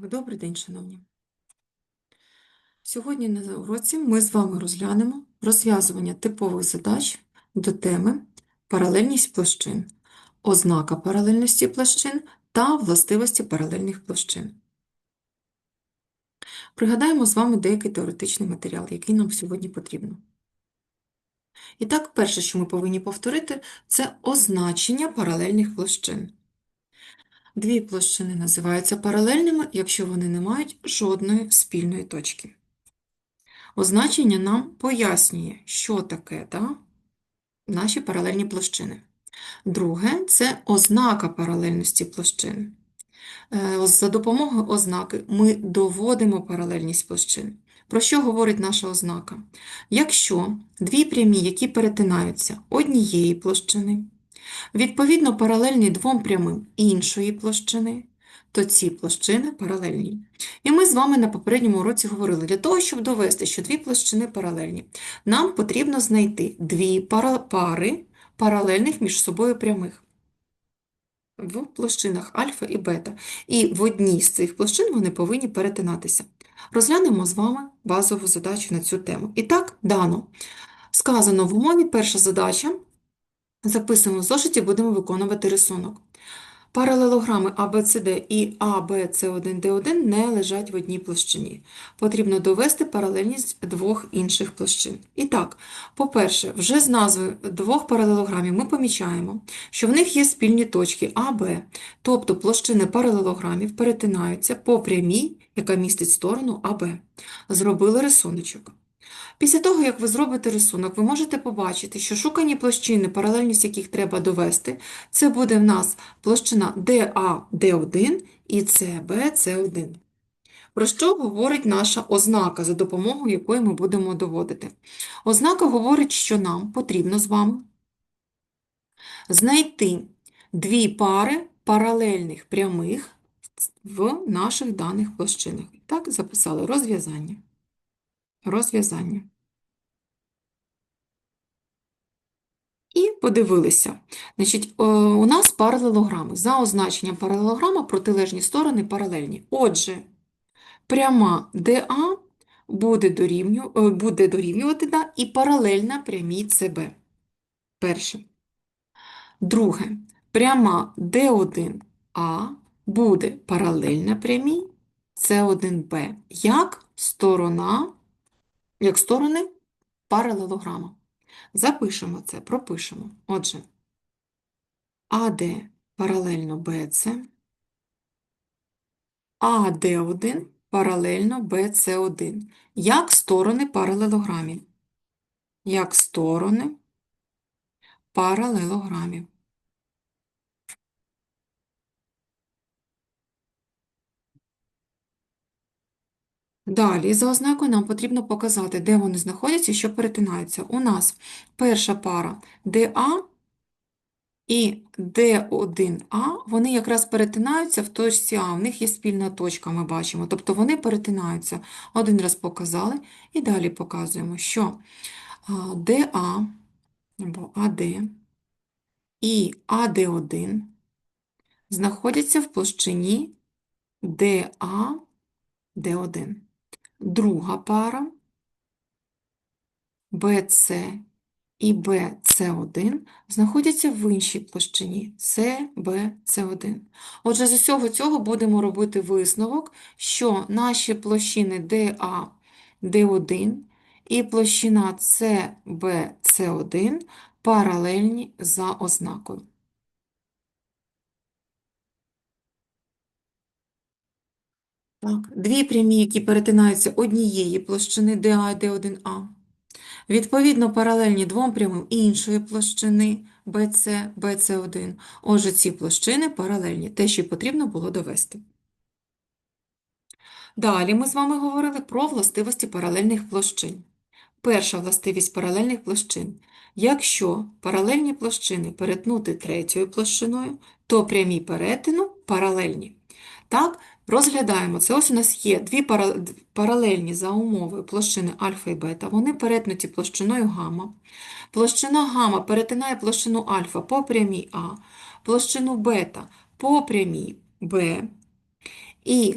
Так, добрий день, шановні. Сьогодні на уроці ми з вами розглянемо розв'язування типових задач до теми паралельність площин, ознака паралельності площин та властивості паралельних площин. Пригадаємо з вами деякий теоретичний матеріал, який нам сьогодні потрібно. І так, перше, що ми повинні повторити, це означення паралельних площин. Дві площини називаються паралельними, якщо вони не мають жодної спільної точки. Означення нам пояснює, що таке та, наші паралельні площини. Друге це ознака паралельності площин. Е, За допомогою ознаки ми доводимо паралельність площин. Про що говорить наша ознака? Якщо дві прямі, які перетинаються однієї площини, відповідно паралельні двом прямим іншої площини, то ці площини паралельні. І ми з вами на попередньому уроці говорили, для того, щоб довести, що дві площини паралельні, нам потрібно знайти дві пари паралельних між собою прямих в площинах альфа і бета. І в одній з цих площин вони повинні перетинатися. Розглянемо з вами базову задачу на цю тему. І так, дано. Сказано в умові перша задача. Записуємо в зошиті, будемо виконувати рисунок. Паралелограми ABCD і ABC1D1 не лежать в одній площині. Потрібно довести паралельність двох інших площин. І так, по-перше, вже з назви двох паралелограмів ми помічаємо, що в них є спільні точки А, Б, тобто площини паралелограмів перетинаються по прямій, яка містить сторону АБ. Зробили рисуночок. Після того, як ви зробите рисунок, ви можете побачити, що шукані площини, паралельність яких треба довести, це буде в нас площина DA, D1 і CB, C1. Про що говорить наша ознака, за допомогою якої ми будемо доводити? Ознака говорить, що нам потрібно з вами знайти дві пари паралельних прямих в наших даних площинах. Так, записали розв'язання. Розв'язання. І подивилися. Значить, у нас паралелограми. За означенням паралелограма протилежні сторони паралельні. Отже, пряма ДА буде, дорівню, е, буде дорівнювати да, і паралельна прямій СБ. Перше. Друге. Пряма D1А буде паралельна прямій С1Б як сторона, як сторони паралелограма. Запишемо це, пропишемо. Отже, АД паралельно БЦ, АД1 паралельно БЦ1. Як сторони паралелограмів. Як сторони паралелограмів. Далі, за ознакою нам потрібно показати, де вони знаходяться, що перетинаються. У нас перша пара DA і D1A, вони якраз перетинаються в точці А, в них є спільна точка, ми бачимо. Тобто вони перетинаються. Один раз показали, і далі показуємо, що DA або AD і AD1 знаходяться в площині DA, D1. Друга пара BC і BC1 знаходяться в іншій площині CBC1. Отже, з усього цього будемо робити висновок, що наші площини DA, D1 і площина CBC1 паралельні за ознакою. Так, дві прямі, які перетинаються однієї площини DA і D1A, відповідно паралельні двом прямим іншої площини BC, BC1. Отже, ці площини паралельні, те, що й потрібно було довести. Далі ми з вами говорили про властивості паралельних площин. Перша властивість паралельних площин. Якщо паралельні площини перетнути третьою площиною, то прямі перетину паралельні. Так, розглядаємо. Це ось у нас є дві паралельні за умовою площини альфа і бета. Вони перетнуті площиною гамма. Площина гамма перетинає площину альфа по прямій А, площину бета по прямій Б. І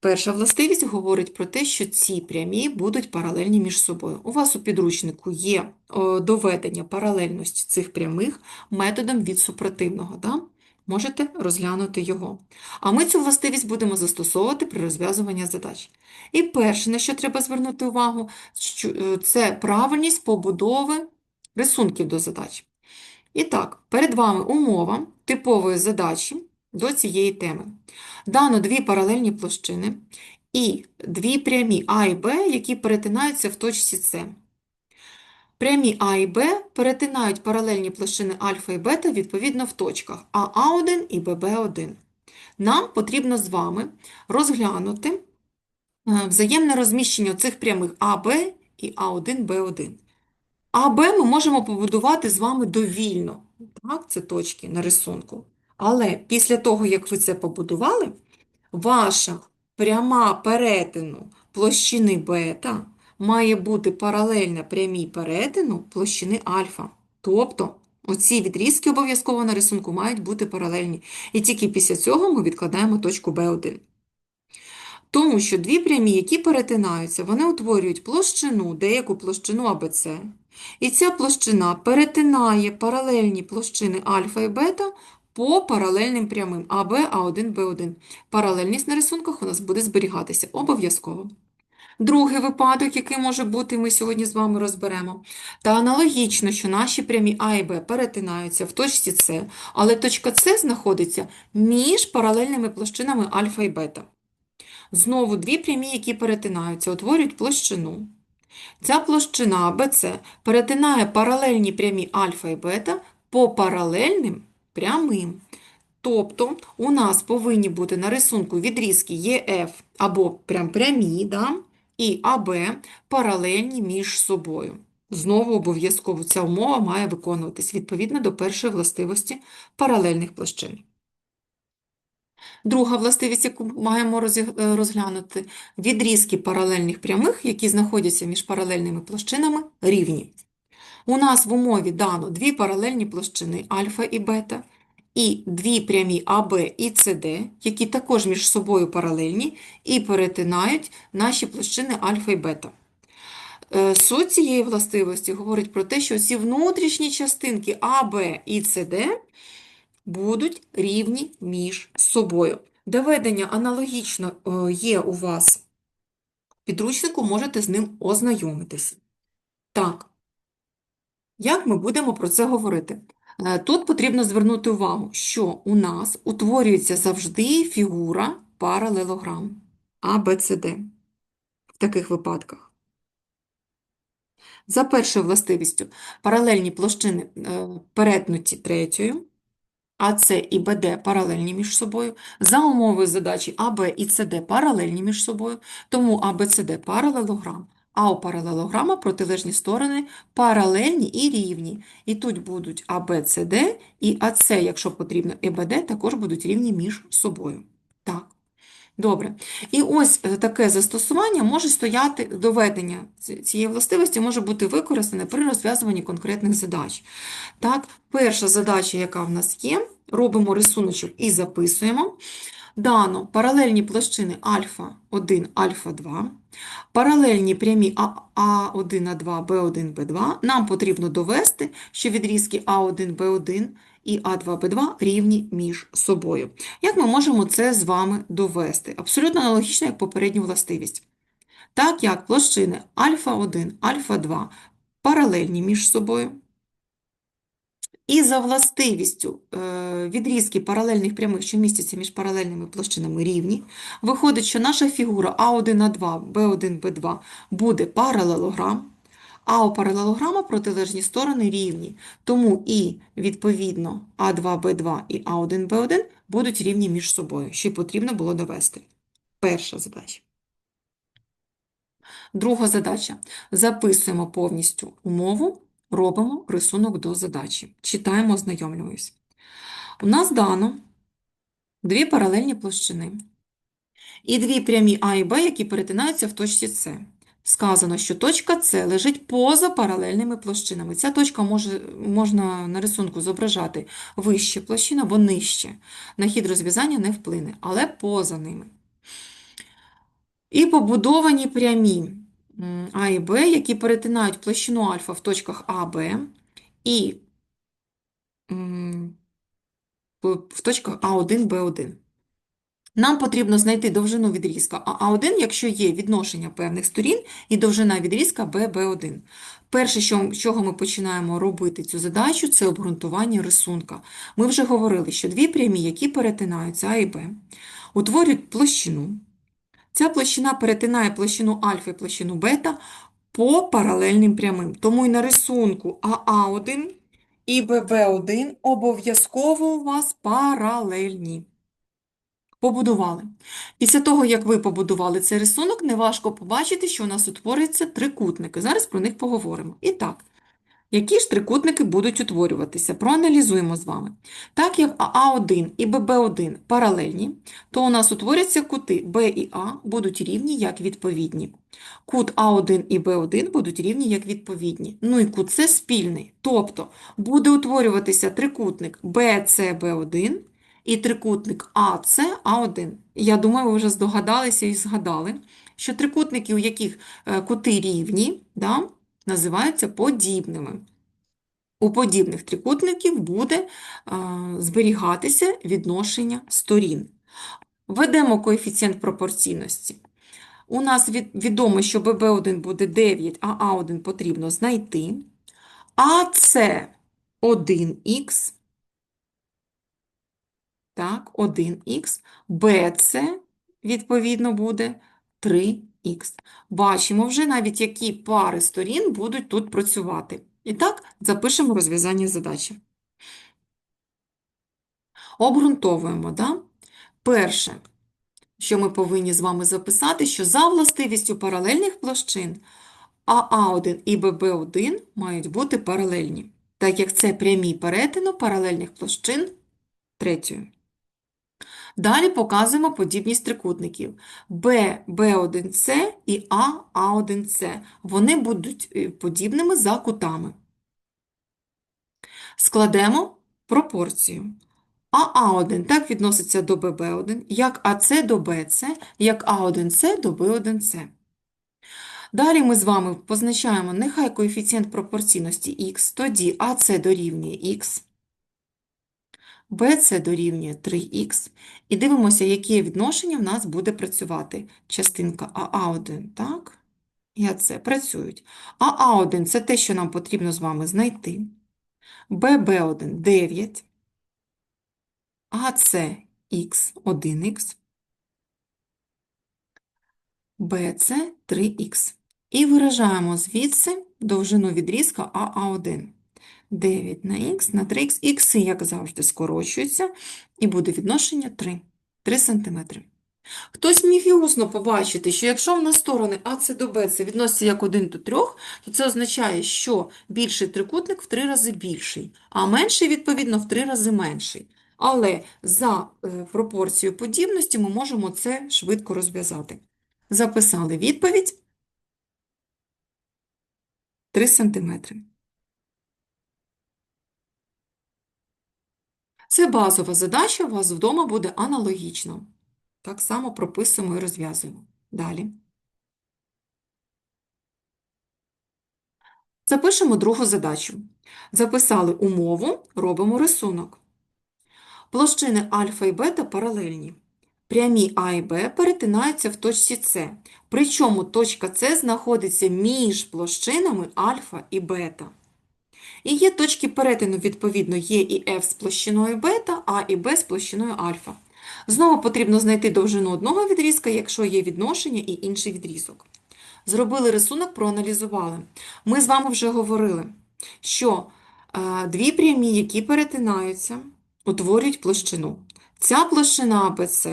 Перша властивість говорить про те, що ці прямі будуть паралельні між собою. У вас у підручнику є доведення паралельності цих прямих методом від супротивного. Да? Можете розглянути його. А ми цю властивість будемо застосовувати при розв'язуванні задач. І перше, на що треба звернути увагу, е, це правильність побудови рисунків до задач. І так, перед вами умова типової задачі до цієї теми. Дано дві паралельні площини і дві прямі А і Б, які перетинаються в точці С. Прямі А і Б перетинають паралельні площини альфа і бета відповідно в точках АА1 і ББ1. Нам потрібно з вами розглянути е, взаємне розміщення цих прямих АБ і А1, Б1. АБ ми можемо побудувати з вами довільно. Так, це точки на рисунку. Але після того, як ви це побудували, ваша пряма перетину площини бета має бути паралельна прямій перетину площини альфа. Тобто оці відрізки обов'язково на рисунку мають бути паралельні. І тільки після цього ми відкладаємо точку B1. Тому що дві прямі, які перетинаються, вони утворюють площину, деяку площину АБЦ. І ця площина перетинає паралельні площини альфа і бета по паралельним прямим АБ, А1, Б1. Паралельність на рисунках у нас буде зберігатися обов'язково. Другий випадок, який може бути, ми сьогодні з вами розберемо. Та аналогічно, що наші прямі А і Б перетинаються в точці С, але точка С знаходиться між паралельними площинами альфа і бета. Знову дві прямі, які перетинаються, утворюють площину. Ця площина АБЦ перетинає паралельні прямі альфа і бета по паралельним прямим. Тобто у нас повинні бути на рисунку відрізки ЕФ або прям прямі, да? І АБ паралельні між собою. Знову обов'язково ця умова має виконуватись відповідно до першої властивості паралельних площин. Друга властивість, яку маємо е, розглянути, відрізки паралельних прямих, які знаходяться між паралельними площинами, рівні. У нас в умові дано дві паралельні площини альфа і бета, і дві прямі АБ і СД, які також між собою паралельні і перетинають наші площини альфа і бета. Е, Суть цієї властивості говорить про те, що ці внутрішні частинки АБ і СД будуть рівні між собою. Доведення аналогічно е, є у вас підручнику, можете з ним ознайомитися. Так, як ми будемо про це говорити? Е, Тут потрібно звернути увагу, що у нас утворюється завжди фігура паралелограм АБЦД в таких випадках. За першою властивістю паралельні площини е, перетнуті третьою, АС і БД паралельні між собою. За умовою задачі АБ і СД паралельні між собою, тому АБЦД паралелограм, а у паралелограма протилежні сторони паралельні і рівні. І тут будуть АБЦД і АС, якщо потрібно, і БД також будуть рівні між собою. Так. Добре. І ось е, таке застосування може стояти, доведення цієї властивості може бути використане при розв'язуванні конкретних задач. Так, перша задача, яка в нас є, робимо рисуночок і записуємо. Дано паралельні площини альфа-1, альфа-2, паралельні прямі А- А1, А2, Б1, Б2. Нам потрібно довести, що відрізки А1, Б1 і А2, Б2 рівні між собою. Як ми можемо це з вами довести? Абсолютно аналогічно, як попередню властивість. Так як площини альфа-1, альфа-2 паралельні між собою, і за властивістю е, відрізки паралельних прямих, що містяться між паралельними площинами рівні, виходить, що наша фігура А1А2, Б1, Б2 буде паралелограм, а у паралелограма протилежні сторони рівні. Тому і, відповідно, А2, Б2 і А1, Б1 будуть рівні між собою, що й потрібно було довести. Перша задача. Друга задача. Записуємо повністю умову, робимо рисунок до задачі. Читаємо, ознайомлюємось. У нас дано дві паралельні площини і дві прямі А і Б, які перетинаються в точці С. Сказано, що точка С лежить поза паралельними площинами. Ця точка може, можна на рисунку зображати вище площин або нижче. На хід розв'язання не вплине, але поза ними. І побудовані прямі А і Б, які перетинають площину альфа в точках А, Б і в точках А1, Б1. Нам потрібно знайти довжину відрізка АА1, якщо є відношення певних сторін, і довжина відрізка ББ1. Перше, що, з чого ми починаємо робити цю задачу, це обґрунтування рисунка. Ми вже говорили, що дві прямі, які перетинаються А і Б, утворюють площину. Ця площина перетинає площину альфа і площину бета по паралельним прямим. Тому і на рисунку АА1 і ББ1 обов'язково у вас паралельні. Побудували. Після того, як ви побудували цей рисунок, неважко побачити, що у нас утворюються трикутники. Зараз про них поговоримо. І так, які ж трикутники будуть утворюватися? Проаналізуємо з вами. Так як АА1 і ББ1 паралельні, то у нас утворяться кути Б і А будуть рівні як відповідні. Кут А1 і Б1 будуть рівні як відповідні. Ну і кут С спільний. Тобто буде утворюватися трикутник BCB1 і трикутник АС А1. Я думаю, ви вже здогадалися і згадали, що трикутники, у яких е, кути рівні, да, називаються подібними. У подібних трикутників буде зберігатися відношення сторін. Введемо коефіцієнт пропорційності. У нас відомо, що ББ1 буде 9, а А1 потрібно знайти. АС 1х, так, 1х, БС, відповідно, буде 3х. Бачимо вже навіть, які пари сторін будуть тут працювати. І так, запишемо розв'язання задачі. Обґрунтовуємо, да? Перше, що ми повинні з вами записати, що за властивістю паралельних площин АА1 і ББ1 мають бути паралельні, так як це прямі перетину паралельних площин третьої. Далі показуємо подібність трикутників Б, Б1С і А, А1С. Вони будуть е, подібними за кутами. Складемо пропорцію. АА1 так відноситься до ББ1, як АС до БС, як А1С до Б1С. Далі ми з вами позначаємо нехай коефіцієнт пропорційності х, тоді АС дорівнює х, BC дорівнює 3х. І дивимося, яке відношення в нас буде працювати. Частинка АА1, так? І АЦ працюють. АА1 – це те, що нам потрібно з вами знайти. ББ1 – 9. АЦ – х, 1х. БЦ – 3х. І виражаємо звідси довжину відрізка АА1. 9 на х на 3х. Ікси, як завжди, скорочуються, і буде відношення 3, 3 см. Хтось міг і усно побачити, що якщо в нас сторони АС до БЦ відносяться як 1 до 3, то це означає, що більший трикутник в 3 рази більший, а менший, відповідно, в 3 рази менший. Але за е, пропорцією подібності ми можемо це швидко розв'язати. Записали відповідь 3 см. Це базова задача, у вас вдома буде аналогічно. Так само прописуємо і розв'язуємо. Далі. Запишемо другу задачу. Записали умову, робимо рисунок. Площини альфа і бета паралельні. Прямі А і Б перетинаються в точці С. Причому точка С знаходиться між площинами альфа і бета. І є точки перетину, відповідно, Є і F з площиною бета, А і Б з площиною альфа. Знову потрібно знайти довжину одного відрізка, якщо є відношення і інший відрізок. Зробили рисунок, проаналізували. Ми з вами вже говорили, що е, дві прямі, які перетинаються, утворюють площину. Ця площина АБЦ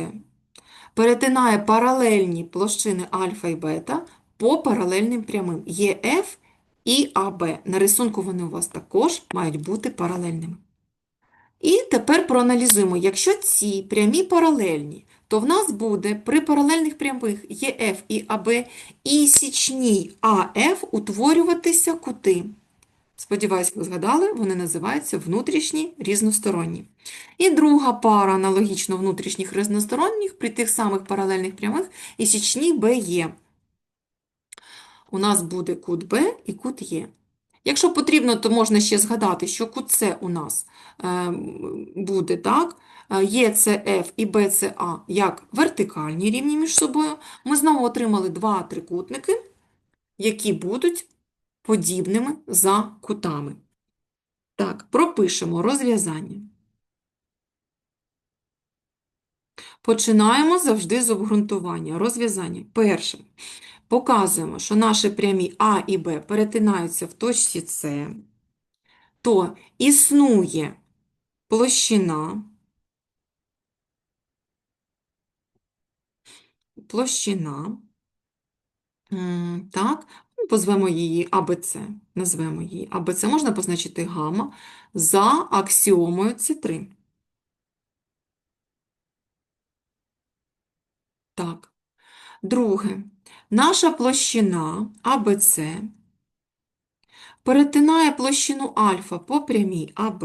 перетинає паралельні площини альфа і бета по паралельним прямим. F і АБ. На рисунку вони у вас також мають бути паралельними. І тепер проаналізуємо, якщо ці прямі паралельні, то в нас буде при паралельних прямих ЄФ і АБ і січній АФ утворюватися кути Сподіваюсь, ви згадали, вони називаються внутрішні різносторонні. І друга пара аналогічно внутрішніх різносторонніх при тих самих паралельних прямих і січні БЕ. У нас буде кут Б і кут Є. Якщо потрібно, то можна ще згадати, що кут С у нас е, буде так, е, ЄЦФ і БЦА як вертикальні рівні між собою. Ми знову отримали два трикутники, які будуть подібними за кутами. Так, пропишемо розв'язання. Починаємо завжди з обґрунтування. Розв'язання. Перше. Показуємо, що наші прямі А і Б перетинаються в точці С, то існує площина, площина, так, ну, позвемо її АБЦ, назвемо її АБЦ, можна позначити гамма за аксіомою С3. Так. Друге. Наша площина АБЦ перетинає площину альфа по прямій АБ,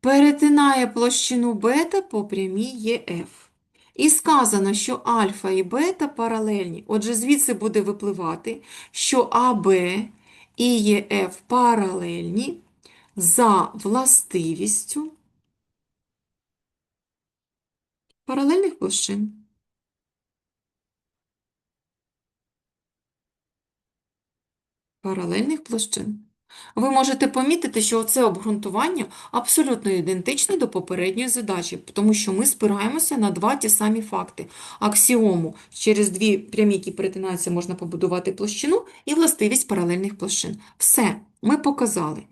перетинає площину бета по прямій ЄФ. І сказано, що альфа і бета паралельні. Отже, звідси буде випливати, що АБ і ЄФ паралельні за властивістю паралельних площин. Паралельних площин. Ви можете помітити, що це обґрунтування абсолютно ідентичне до попередньої задачі, тому що ми спираємося на два ті самі факти. Аксіому через дві прямі, які перетинаються, можна побудувати площину, і властивість паралельних площин. Все, ми показали.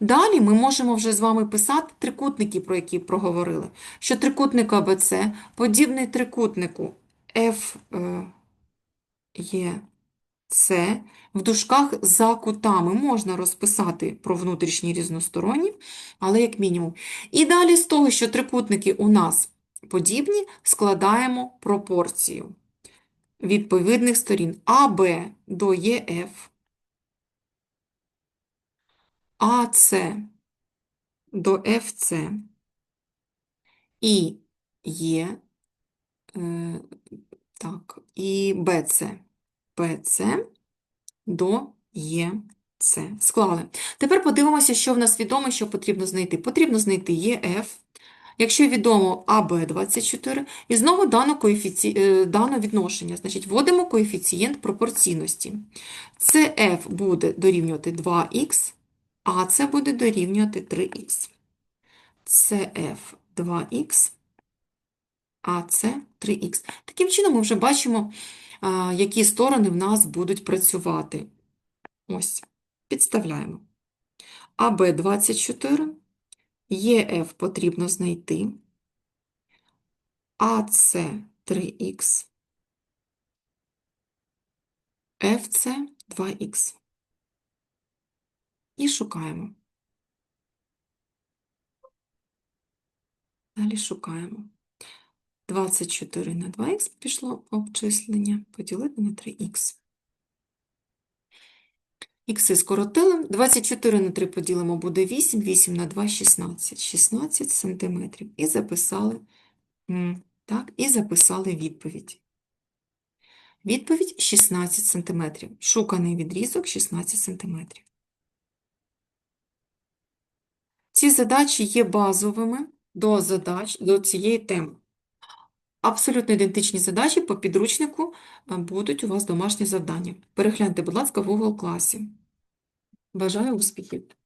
Далі ми можемо вже з вами писати трикутники, про які проговорили. Що трикутник АБЦ подібний трикутнику F е, є це в дужках за кутами можна розписати про внутрішні різносторонні, але як мінімум. І далі з того, що трикутники у нас подібні, складаємо пропорцію відповідних сторін АБ до ЄФ, АС до ФЦ і е, так, і БЦ. ПЦ до ЄЦ. Склали. Тепер подивимося, що в нас відомо, що потрібно знайти. Потрібно знайти ЄФ, якщо відомо АБ24, і знову дано, коефіці... е, дано відношення. Значить, вводимо коефіцієнт пропорційності. ЦФ буде дорівнювати 2х, а це буде дорівнювати 3х. ЦФ 2х, а це 3х. Таким чином, ми вже бачимо, які сторони в нас будуть працювати. Ось, підставляємо. АБ 24, ЄФ потрібно знайти, АЦ 3х, ФЦ 2х. І шукаємо. Далі шукаємо. 24 на 2х пішло обчислення, поділити на 3х. Ікси скоротили. 24 на 3 поділимо буде 8, 8 на 2 – 16. 16 сантиметрів. І записали, так, і записали відповідь. Відповідь 16 сантиметрів. Шуканий відрізок 16 сантиметрів. Ці задачі є базовими до задач до цієї теми. Абсолютно ідентичні задачі по підручнику е, будуть у вас домашні завдання. Перегляньте, будь ласка, в Google класі. Бажаю успіхів!